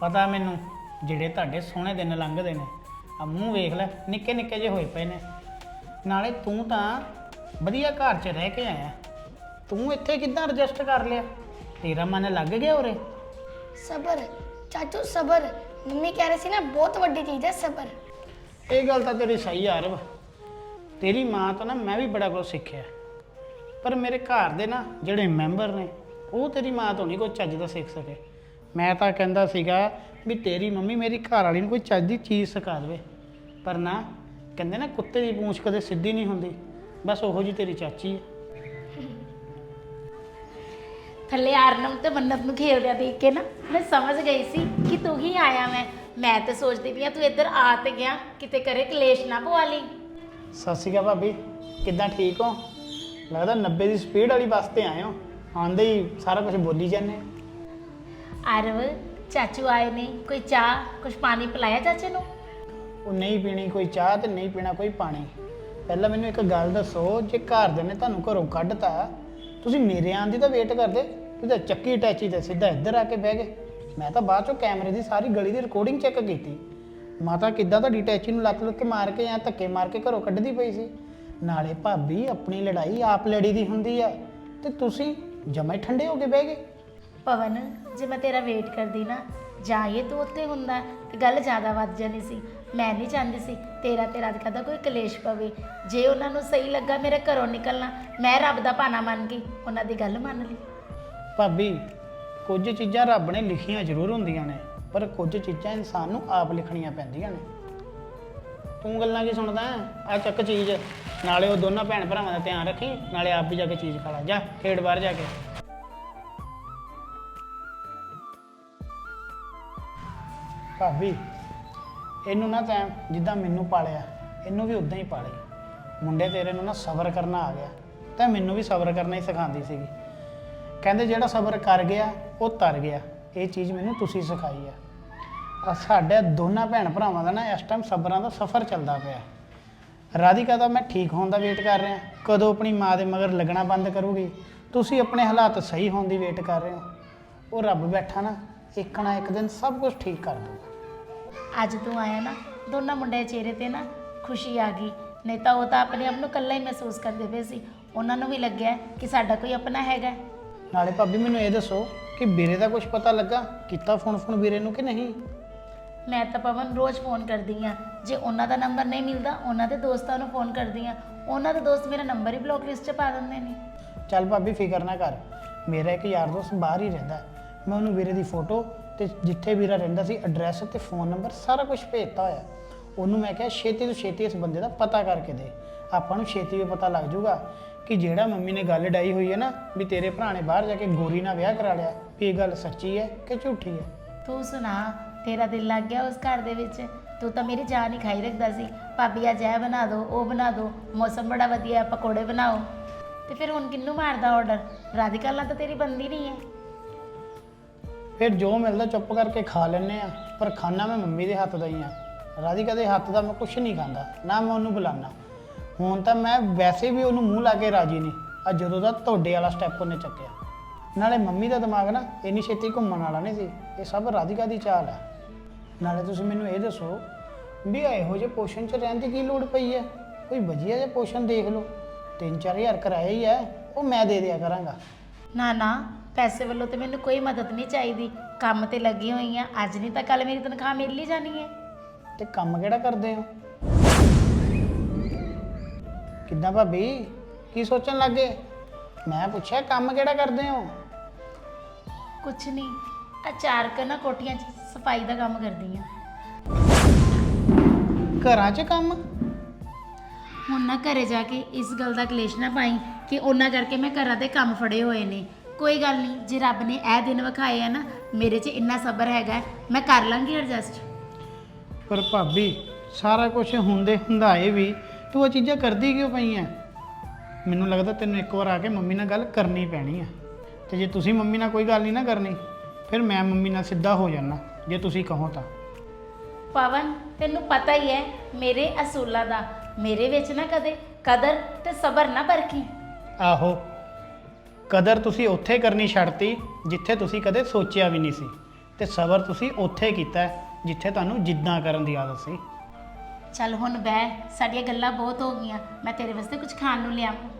Speaker 2: ਪਤਾ ਮੈਨੂੰ ਜਿਹੜੇ ਤੁਹਾਡੇ ਸੋਹਣੇ ਦਿਨ ਲੰਘਦੇ ਨੇ। ਆ ਮੂੰਹ ਵੇਖ ਲੈ ਨਿੱਕੇ ਨਿੱਕੇ ਜਿਹੇ ਹੋਏ ਪਏ ਨੇ। ਨਾਲੇ ਤੂੰ ਤਾਂ ਵਧੀਆ ਘਰ 'ਚ ਰਹਿ ਕੇ ਆਇਆ। ਤੂੰ ਇੱਥੇ ਕਿੱਦਾਂ ਐਡਜਸਟ ਕਰ ਲਿਆ? ਤੇਰਾ ਮਨ ਲੱਗ ਗਿਆ ਉਰੇ?
Speaker 9: ਸਬਰ ਚਾਚੂ ਸਬਰ। ਮੰਮੀ ਕਹਿ ਰਹੇ ਸੀ ਨਾ ਬਹੁਤ ਵੱਡੀ ਚੀਜ਼ ਹੈ ਸਬਰ।
Speaker 2: ਇਹ ਗੱਲ ਤਾਂ ਤੇਰੀ ਸਹੀ ਆ ਰਵ ਤੇਰੀ ਮਾਂ ਤੋਂ ਨਾ ਮੈਂ ਵੀ ਬੜਾ ਕੁਝ ਸਿੱਖਿਆ। ਪਰ ਮੇਰੇ ਘਰ ਦੇ ਨਾ ਜਿਹੜੇ ਮੈਂਬਰ ਨੇ ਉਹ ਤੇਰੀ ਮਾਂ ਤੋਂ ਨਹੀਂ ਕੋਈ ਚੱਜ ਦਾ ਸਿੱਖ ਸਕੇ। ਮੈਂ ਤਾਂ ਕਹਿੰਦਾ ਸੀਗਾ ਵੀ ਤੇਰੀ ਮੰਮੀ ਮੇਰੀ ਘਰ ਵਾਲੀ ਨੂੰ ਕੋਈ ਚੱਜ ਦੀ ਚੀਜ਼ ਸਿਖਾ ਦੇਵੇ। ਪਰ ਨਾ ਕਹਿੰਦੇ ਨਾ ਕੁੱਤੇ ਦੀ ਪੂੰਛ ਕਦੇ ਸਿੱਧੀ ਨਹੀਂ ਹੁੰਦੀ। ਬਸ ਉਹੋ ਜੀ ਤੇਰੀ ਚਾਚੀ ਹੈ
Speaker 3: ਥੱਲੇ ਆਰਨਮ ਤੇ ਮੰਨਤ ਨੂੰ ਖੇਡਦਿਆਂ ਦੇਖ ਕੇ ਨਾ ਮੈਂ ਸਮਝ ਗਈ ਸੀ ਕਿ ਤੂੰ ਹੀ ਆਇਆ ਮੈਂ ਮੈਂ ਤਾਂ ਸੋਚਦੀ ਪਈ ਆ ਤੂੰ ਇੱਧਰ ਆ ਤੇ ਗਿਆ ਕਿਤੇ ਕਰੇ ਕਲੇਸ਼ ਨਾ ਪਵਾ ਲਈ।
Speaker 2: ਸਤਿ ਸ਼੍ਰੀ ਅਕਾਲ ਭਾਬੀ ਕਿੱਦਾਂ ਠੀਕ ਹੋ? ਲੱਗਦਾ 90 ਦੀ ਸਪੀਡ ਵਾਲੀ ਬੱਸ ਤੇ ਆਏ ਹੋ। ਆਂਦੇ ਹੀ ਸਾਰਾ ਕੁਝ ਬੋਲੀ ਜਾਂਦੇ
Speaker 3: ਆਰਵ ਚਾਚੂ ਆਏ ਨੇ ਕੋਈ ਚਾਹ ਕੁਝ ਪਾਣੀ ਪਿਲਾਇਆ ਚਾਚੇ ਨੂੰ?
Speaker 2: ਉਹ ਨਹੀਂ ਪੀਣੀ ਕੋਈ ਚਾਹ ਤੇ ਨਹੀਂ ਪੀਣਾ ਕੋਈ ਪਾਣੀ। ਪਹਿਲਾਂ ਮੈਨੂੰ ਇੱਕ ਗੱਲ ਦੱਸੋ ਜੇ ਘਰ ਦੇ ਨੇ ਤੁਹਾਨੂੰ ਘਰੋਂ ਕੱਢਤਾ ਤੁਸੀਂ ਮੇਰੇ ਆਉਣ ਦੀ ਤਾਂ ਵੇਟ ਕਰਦੇ। ਤੁਸੀਂ ਤਾਂ ਚੱਕੀ ਟੈਚੀ ਤੇ ਸਿੱਧਾ ਇੱਧਰ ਆ ਕੇ ਬਹਿ ਗਏ। ਮੈਂ ਤਾਂ ਬਾਅਦ ਚੋਂ ਕੈਮਰੇ ਦੀ ਸਾਰੀ ਗਲੀ ਦੀ ਰਿਕਾਰਡਿੰਗ ਚੈੱਕ ਕੀਤੀ। ਮਾਤਾ ਕਿੱਦਾਂ ਤੁਹਾਡੀ ਟੈਚੀ ਨੂੰ ਲੱਤ ਲੁੱਤ ਮਾਰ ਕੇ ਜਾਂ ਧੱਕੇ ਮਾਰ ਕੇ ਘਰੋਂ ਕੱਢਦੀ ਪਈ ਸੀ? ਨਾਲੇ ਭਾਬੀ ਆਪਣੀ ਲੜਾਈ ਆਪ ਲੜੀ ਦੀ ਹੁੰਦੀ ਆ। ਤੇ ਤੁਸੀਂ ਜਮਾ ਠੰਡੇ ਹੋ ਕੇ ਬਹਿ ਗਏ।
Speaker 3: ਪਵਨ ਜੇ ਮੈਂ ਤੇਰਾ ਵੇਟ ਕਰਦੀ ਨਾ ਜਾਈਏ ਤੂੰ ਉੱਥੇ ਹੁੰਦਾ ਤੇ ਗੱਲ ਜ਼ਿਆਦਾ ਵੱਧ ਜਾਣੀ ਸੀ। ਮੈਂ ਨਹੀਂ ਚਾਹੁੰਦੀ ਸੀ ਤੇਰਾ ਤੇ ਰਾਧਿਕਾ ਦਾ ਕੋਈ ਕਲੇਸ਼ ਪਵੇ। ਜੇ ਉਹਨਾਂ ਨੂੰ ਸਹੀ ਲੱਗਾ ਮੇਰੇ ਘਰੋਂ ਨਿਕਲਣਾ ਮੈਂ ਰੱਬ ਦਾ ਭਾਣਾ ਮੰਨ ਕੇ ਉਹਨਾਂ ਦੀ ਗੱਲ ਮੰਨ ਲਈ।
Speaker 2: ਭਾਬੀ ਕੁਝ ਚੀਜ਼ਾਂ ਰੱਬ ਨੇ ਲਿਖੀਆਂ ਜ਼ਰੂਰ ਹੁੰਦੀਆਂ ਨੇ ਪਰ ਕੁਝ ਚੀਜ਼ਾਂ ਇਨਸਾਨ ਨੂੰ ਆਪ ਲਿਖਣੀਆਂ ਪੈਂਦੀਆਂ ਨੇ। ਤੂੰ ਗੱਲਾਂ ਕੀ ਸੁਣਦਾ ਆ ਚੱਕ ਚੀਜ਼। ਨਾਲੇ ਉਹ ਦੋਨਾਂ ਭੈਣ ਭਰਾਵਾਂ ਦਾ ਧਿਆਨ ਰੱਖੀ, ਨਾਲੇ ਆਪ ਵੀ ਜਾ ਕੇ ਚੀਜ਼ ਖਾ ਲਾ। ਜਾ, ਖੇਡ ਬਾਹਰ ਜਾ ਕੇ। ਭਾਬੀ, ਇਹਨੂੰ ਨਾ ਤੈਂ ਜਿੱਦਾਂ ਮੈਨੂੰ ਪਾਲਿਆ, ਇਹਨੂੰ ਵੀ ਉਦਾਂ ਹੀ ਪਾਲੇ। ਮੁੰਡੇ ਤੇਰੇ ਨੂੰ ਨਾ ਸਬਰ ਕਰਨਾ ਆ ਗਿਆ। ਤਾਂ ਮੈਨੂੰ ਵੀ ਸਬਰ ਕਰਨਾ ਹੀ ਸਿਖਾਉਂਦੀ ਸੀਗੀ। ਕਹਿੰਦੇ ਜਿਹੜਾ ਸਬਰ ਕਰ ਗਿਆ, ਉਹ ਤਰ ਗਿਆ। ਇਹ ਚੀਜ਼ ਮੈਨੂੰ ਤੁਸੀਂ ਸਿਖਾਈ ਆ। ਆ ਸਾਡੇ ਦੋਨਾਂ ਭੈਣ ਭਰਾਵਾਂ ਦਾ ਨਾ ਇਸ ਟਾਈਮ ਸਬਰਾਂ ਦਾ ਸਫ਼ਰ ਚੱਲਦਾ ਪਿਆ। ਰਾਧਿਕਾ ਦਾ ਮੈਂ ਠੀਕ ਹੋਣ ਦਾ ਵੇਟ ਕਰ ਰਿਹਾ। ਕਦੋਂ ਆਪਣੀ ਮਾਂ ਦੇ ਮਗਰ ਲੱਗਣਾ ਬੰਦ ਕਰੂਗੀ? ਤੁਸੀਂ ਆਪਣੇ ਹਾਲਾਤ ਸਹੀ ਹੋਣ ਦੀ ਵੇਟ ਕਰ ਰਹੇ ਹੋ। ਉਹ ਰੱਬ ਬੈਠਾ ਨਾ ਇੱਕ ਨਾ ਇੱਕ ਦਿਨ ਸਭ ਕੁਝ ਠੀਕ ਕਰ ਦੂਗਾ
Speaker 3: ਅੱਜ ਤੂੰ ਆਇਆ ਨਾ ਦੋਨਾਂ ਮੁੰਡਿਆਂ ਦੇ ਚਿਹਰੇ ਤੇ ਨਾ ਖੁਸ਼ੀ ਆ ਗਈ। ਨਹੀਂ ਤਾਂ ਉਹ ਤਾਂ ਆਪਣੇ ਆਪ ਨੂੰ ਇਕੱਲਾ ਹੀ ਮਹਿਸੂਸ ਕਰਦੇ ਪਏ ਸੀ। ਉਹਨਾਂ ਨੂੰ ਵੀ ਲੱਗਿਆ ਕਿ ਸਾਡਾ ਕੋਈ ਆਪਣਾ ਹੈਗਾ।
Speaker 2: ਨਾਲੇ ਭਾਬੀ ਮੈਨੂੰ ਇਹ ਦੱਸੋ ਕਿ ਵੀਰੇ ਦਾ ਕੁਝ ਪਤਾ ਲੱਗਾ? ਕੀਤਾ ਫੋਨ ਫੋਨ ਵੀਰੇ ਨੂੰ ਕਿ ਨਹੀਂ?
Speaker 3: ਮੈਂ ਤਾਂ ਪਵਨ ਰੋਜ਼ ਫੋਨ ਕਰਦੀ ਆ ਜੇ ਉਹਨਾਂ ਦਾ ਨੰਬਰ ਨਹੀਂ ਮਿਲਦਾ ਉਹਨਾਂ ਦੇ ਦੋਸਤਾਂ ਨੂੰ ਫੋਨ ਕਰਦੀ ਆ ਉਹਨਾਂ ਦੇ ਦੋਸਤ ਮੇਰਾ ਨੰਬਰ ਹੀ ਬਲੌਕ ਲਿਸਟ 'ਚ ਪਾ ਦਿੰਦੇ ਨੇ।
Speaker 2: ਚੱਲ ਭਾਬੀ ਫਿਕਰ ਨਾ ਕਰ। ਮੇਰਾ ਇੱਕ ਯਾਰ ਦੋਸਤ ਬਾਹਰ ਹੀ ਰਹਿੰਦਾ। ਮੈਂ ਉਹਨੂੰ ਵੀਰੇ ਦੀ ਫੋਟੋ ਤੇ ਜਿੱਥੇ ਵੀਰਾ ਰਹਿੰਦਾ ਸੀ ਐਡਰੈਸ ਤੇ ਫੋਨ ਨੰਬਰ ਸਾਰਾ ਕੁਝ ਭੇਜਤਾ ਹੋਇਆ। ਉਹਨੂੰ ਮੈਂ ਕਿਹਾ ਛੇਤੀ ਤੋਂ ਛੇਤੀ ਇਸ ਬੰਦੇ ਦਾ ਪਤਾ ਕਰਕੇ ਦੇ। ਆਪਾਂ ਨੂੰ ਛੇਤੀ ਵੀ ਪਤਾ ਲੱਗ ਜਾਊਗਾ ਕਿ ਜਿਹੜਾ ਮੰਮੀ ਨੇ ਗੱਲ ਡਾਈ ਹੋਈ ਹੈ ਨਾ ਵੀ ਤੇਰੇ ਭਰਾ ਨੇ ਬਾਹਰ ਜਾ ਕੇ ਗੋਰੀ ਨਾਲ ਵਿਆਹ ਕਰਾ ਲਿਆ ਵੀ ਇਹ ਗੱਲ ਸੱਚੀ ਹੈ ਕਿ ਝੂਠੀ ਹੈ?
Speaker 3: ਤੂੰ ਸੁਣਾ ਤੇਰਾ ਦਿਲ ਲੱਗ ਗਿਆ ਉਸ ਘਰ ਦੇ ਵਿੱਚ, ਤੂੰ ਤਾਂ ਮੇਰੀ ਜਾਨ ਹੀ ਖਾਈ ਰੱਖਦਾ ਸੀ। ਭਾਬੀ ਅੱਜ ਇਹ ਬਣਾ ਦਿਓ ਉਹ ਬਣਾ ਦਿਓ ਮੌਸਮ ਬੜਾ ਵਧੀਆ ਹੈ ਪਕੌੜੇ ਬਣਾਓ। ਤੇ ਫਿਰ ਹੁਣ ਕਿੰਨੂੰ ਮਾਰਦਾ ਆਰਡਰ ਰਾਧਿਕਾ ਨਾਲ ਤਾਂ ਤੇਰੀ ਬੰਦੀ ਨਹੀਂ ਹੈ।
Speaker 2: ਫਿਰ ਜੋ ਮਿਲਦਾ ਚੁੱਪ ਕਰਕੇ ਖਾ ਲੈਂਦੇ ਆ, ਪਰ ਖਾਣਾ ਮੈਂ ਮੰਮੀ ਦੇ ਹੱਥ ਦਾ ਹੀ ਆ। ਰਾਧਿਕਾ ਦੇ ਹੱਥ ਦਾ ਮੈਂ ਕੁਝ ਨਹੀਂ ਖਾਂਦਾ, ਨਾ ਮੈਂ ਉਹਨੂੰ ਬੁਲਾਣਾ ਹੁਣ ਤਾਂ ਮੈਂ ਵੈਸੇ ਵੀ ਉਹਨੂੰ ਮੂੰਹ ਲਾ ਕੇ ਰਾਜੀ ਨਹੀਂ, ਆ ਜਦੋਂ ਦਾ ਤੁਹਾਡੇ ਵਾਲਾ ਸਟੈਪ ਉਹਨੇ ਚੱਕਿਆ। ਨਾਲੇ ਮੰਮੀ ਦਾ ਦਿਮਾਗ ਨਾ, ਇੰਨੀ ਛੇਤੀ ਘੁੰਮਣ ਵਾਲਾ ਨਹੀਂ ਸੀ, ਇਹ ਸਭ ਰਾਧਿਕਾ ਦੀ ਚਾਲ ਹੈ ਨਾਲੇ ਤੁਸੀਂ ਮੈਨੂੰ ਇਹ ਦੱਸੋ ਵੀ ਇਹੋ ਜਿਹੇ ਪੋਸ਼ਨ 'ਚ ਰਹਿਣ ਦੀ ਕੀ ਲੋੜ ਪਈ ਹੈ? ਕੋਈ ਵਧੀਆ ਜਿਹਾ ਪੋਸ਼ਨ ਦੇਖ ਲਓ। 3-4000 ਕਿਰਾਇਆ ਹੀ ਹੈ ਉਹ ਮੈਂ ਦੇ ਦਿਆ ਕਰਾਂਗਾ।
Speaker 3: ਨਾ ਨਾ ਪੈਸੇ ਵੱਲੋਂ ਤੇ ਮੈਨੂੰ ਕੋਈ ਮਦਦ ਨਹੀਂ ਚਾਹੀਦੀ। ਕੰਮ ਤੇ ਲੱਗੀ ਹੋਈ ਆ ਅੱਜ ਨਹੀਂ ਤਾਂ ਕੱਲ ਮੇਰੀ ਤਨਖਾਹ ਮਿਲ ਹੀ ਜਾਣੀ ਹੈ।
Speaker 2: ਤੇ ਕੰਮ ਕਿਹੜਾ ਕਰਦੇ ਹੋ? ਕਿੱਦਾਂ ਭਾਬੀ? ਕੀ ਸੋਚਣ ਲੱਗੇ ਮੈਂ ਪੁੱਛਿਆ ਕੰਮ ਕਿਹੜਾ ਕਰਦੇ ਹੋ?
Speaker 3: ਕੁਛ ਨਹੀਂ। ਅਚਾਰ ਕੇ ਨਾ ਕੋਠੀਆਂ 'ਚ ਸਫ਼ਾਈ ਦਾ ਕੰਮ ਕਰਦੀ ਆ।
Speaker 2: ਘਰਾਂ 'ਚ ਕੰਮ?
Speaker 3: ਹੁਣ ਨਾ ਘਰੇ ਜਾ ਕੇ ਇਸ ਗੱਲ ਦਾ ਕਲੇਸ਼ ਨਾ ਪਾਈ ਕਿ ਉਹਨਾਂ ਕਰਕੇ ਮੈਂ ਘਰਾਂ ਦੇ ਕੰਮ ਫੜੇ ਹੋਏ ਨੇ। ਕੋਈ ਗੱਲ ਨਹੀਂ ਜੇ ਰੱਬ ਨੇ ਇਹ ਦਿਨ ਵਿਖਾਏ ਆ ਨਾ ਮੇਰੇ 'ਚ ਇੰਨਾ ਸਬਰ ਹੈਗਾ ਮੈਂ ਕਰ ਲਾਂਗੀ ਐਡਜਸਟ
Speaker 2: ਪਰ ਭਾਬੀ ਸਾਰਾ ਕੁਝ ਹੁੰਦੇ ਹੁੰਦਾਏ ਵੀ ਤੂੰ ਉਹ ਚੀਜ਼ਾਂ ਕਰਦੀ ਕਿਉਂ ਪਈ ਐ? ਮੈਨੂੰ ਲੱਗਦਾ ਤੈਨੂੰ ਇੱਕ ਵਾਰ ਆ ਕੇ ਮੰਮੀ ਨਾਲ ਗੱਲ ਕਰਨੀ ਪੈਣੀ ਆ। ਤੇ ਜੇ ਤੁਸੀਂ ਮੰਮੀ ਨਾਲ ਕੋਈ ਗੱਲ ਨਹੀਂ ਨਾ ਕਰਨੀ ਫਿਰ ਮੈਂ ਮੰਮੀ ਨਾਲ ਸਿੱਧਾ ਹੋ ਜਾਣਾ ਜੇ ਤੁਸੀਂ ਕਹੋ ਤਾਂ।
Speaker 3: ਪਵਨ ਤੈਨੂੰ ਪਤਾ ਹੀ ਹੈ ਮੇਰੇ ਅਸੂਲਾਂ ਦਾ ਮੇਰੇ ਵਿੱਚ ਨਾ ਕਦੇ ਕਦਰ ਤੇ ਸਬਰ ਨਾ ਪਰਖੀ
Speaker 2: ਆਹੋ ਕਦਰ ਤੁਸੀਂ ਉੱਥੇ ਕਰਨੀ ਛੱਡਤੀ ਜਿੱਥੇ ਤੁਸੀਂ ਕਦੇ ਸੋਚਿਆ ਵੀ ਨਹੀਂ ਸੀ ਤੇ ਸਬਰ ਤੁਸੀਂ ਉੱਥੇ ਕੀਤਾ ਹੈ, ਜਿੱਥੇ ਤੁਹਾਨੂੰ ਜਿੱਦਾਂ ਕਰਨ ਦੀ ਆਦਤ ਸੀ।
Speaker 3: ਚੱਲ ਹੁਣ ਬਹਿ ਸਾਡੀਆਂ ਗੱਲਾਂ ਬਹੁਤ ਹੋ ਗਈਆਂ ਮੈਂ ਤੇਰੇ ਵਾਸਤੇ ਕੁਝ ਖਾਣ ਨੂੰ ਲਿਆਵਾਂ।